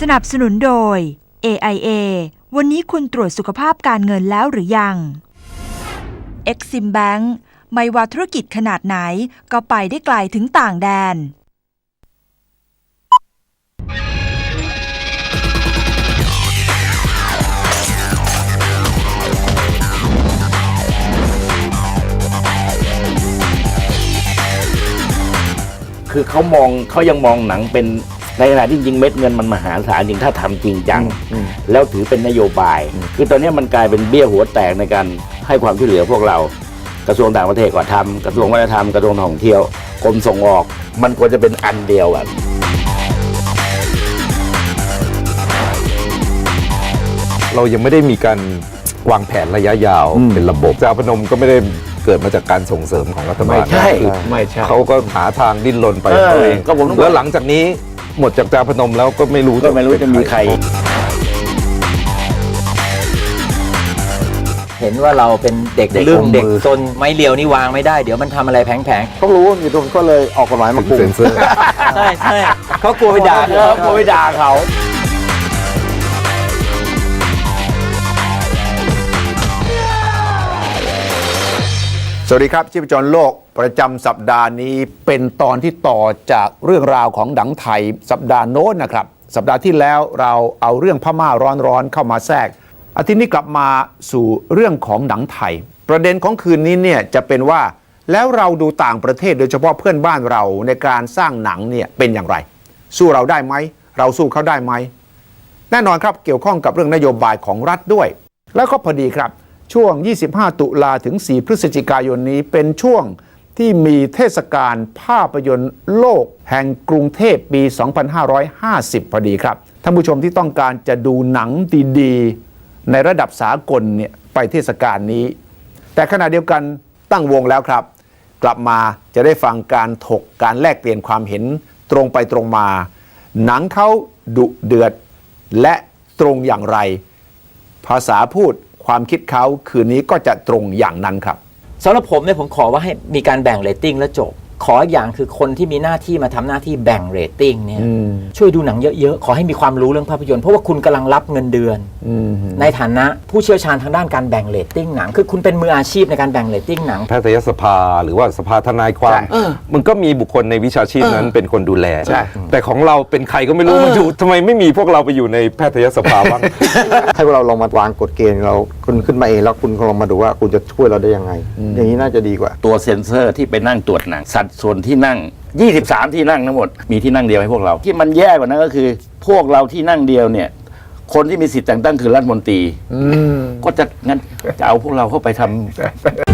สนับสนุนโดย AIA วันนี้คุณตรวจสุขภาพการเงินแล้วหรือยัง Exim Bank ไม่ว่าธุรกิจขนาดไหนก็ไปได้ไกลถึงต่างแดน คือเขามองเขายังมองหนังเป็น ในขณะที่จริงเม็ดเงินมันมหาศาลจริงถ้าทำจริงจัง แล้วถือเป็นนโยบาย คือตอนนี้มันกลายเป็นเบี้ยหัวแตกในการให้ความช่วยเหลือพวกเรา กระทรวงต่างประเทศก็ทำกระทรวงวัฒนธรรมกระทรวงท่องเที่ยวกรมส่งออก มันควรจะเป็นอันเดียวอะเรายังไม่ได้มีการวางแผนระยะยาวอืมเป็นระบบเจ้าพนมก็ไม่ได้เกิดมาจากการส่งเสริมของรัฐบาลไม่ใช่นะไม่ใช่เขาก็หาทางดิ้นรนไปเออของเขาเองก็ผมต้องบอกแล้วหลังจากนี้ หมดจากเจ้าพนมแล้วก็ไม่รู้ก็ไม่รู้จะมีใคร เห็นว่าเราเป็นเด็กเด็กลืมอมมือเด็กซนไม้เรียวนี่วางไม่ได้เดี๋ยวมันทำอะไรแผงเขารู้อยู่ตรงก็เลยออกกฎหมายมาถึงคุมเซ็นเซอร์ๆใช่ใช่เขากลัวไปด่าเออกลัวไปด่าเขา สวัสดีครับชีพจรโลก ประจำสัปดาห์นี้เป็นตอนที่ต่อจากเรื่องราวของหนังไทยสัปดาห์โน้นนะครับ สัปดาห์ที่แล้วเราเอาเรื่องพม่าร้อนๆเข้ามาแทรกอาทิตย์นี้กลับมาสู่เรื่องของหนังไทย ประเด็นของคืนนี้เนี่ยจะเป็นว่าแล้วเราดูต่างประเทศโดยเฉพาะเพื่อนบ้านเราในการสร้างหนังเนี่ยเป็นอย่างไร สู้เราได้ไหมเราสู้เขาได้ไหมแน่นอนครับเกี่ยวข้องกับเรื่องนโยบายของรัฐด้วย แล้วก็พอดีครับช่วง 25 ตุลาถึง 4 พฤศจิกายนนี้เป็นช่วง ที่มีเทศกาลภาพยนตร์โลกแห่งกรุงเทพปี 2550 พอดีครับ ท่านผู้ชมที่ต้องการจะดูหนังดีๆ ในระดับสากลเนี่ยไปเทศกาลนี้ แต่ขณะเดียวกันตั้งวงแล้วครับ กลับมาจะได้ฟังการถกการแลกเปลี่ยนความเห็นตรงไปตรงมา หนังเขาดุเดือดและตรงอย่างไร ภาษาพูดความคิดเขาคืนนี้ก็จะตรงอย่างนั้นครับ สำหรับผมเนี่ยผมขอว่าให้มีการแบ่งเรตติ้งแล้วจบ ขออีกอย่างคือคนที่มีหน้าที่มาทำหน้าที่แบ่งเรตติ้งเนี่ยช่วยดูหนังเยอะๆ ขอให้มีความรู้เรื่องภาพยนตร์เพราะว่าคุณกำลังรับเงินเดือน ในฐานะผู้เชี่ยวชาญทางด้านการแบ่งเรตติ้งหนัง คือคุณเป็นมืออาชีพในการแบ่งเรตติ้งหนังแพทยสภาหรือว่าสภาทนายความใช่มันก็มีบุคคลในวิชาชีพนั้นเป็นคนดูแลใช่แต่ของเราเป็นใครก็ไม่รู้มันอยู่ทำไมไม่มีพวกเราไปอยู่ในแพทยสภาบ้างให้พวกเราลองมาวางกฎเกณฑ์เรา คุณขึ้นมาเองแล้วคุณก็ลองมาดูว่าคุณจะช่วยเราได้ยังไง อย่างนี้น่าจะดีกว่า ตัวเซ็นเซอร์ที่ไปนั่งตรวจหนัง สัดส่วนที่นั่ง 23 ที่นั่งทั้งหมด มีที่นั่งเดียวให้พวกเรา ที่มันแย่กว่านั้นก็คือ พวกเราที่นั่งเดียวเนี่ย คนที่มีสิทธิ์แต่งตั้งคือรัฐมนตรีก็จะงั้นจะเอาพวกเราเข้าไปทำ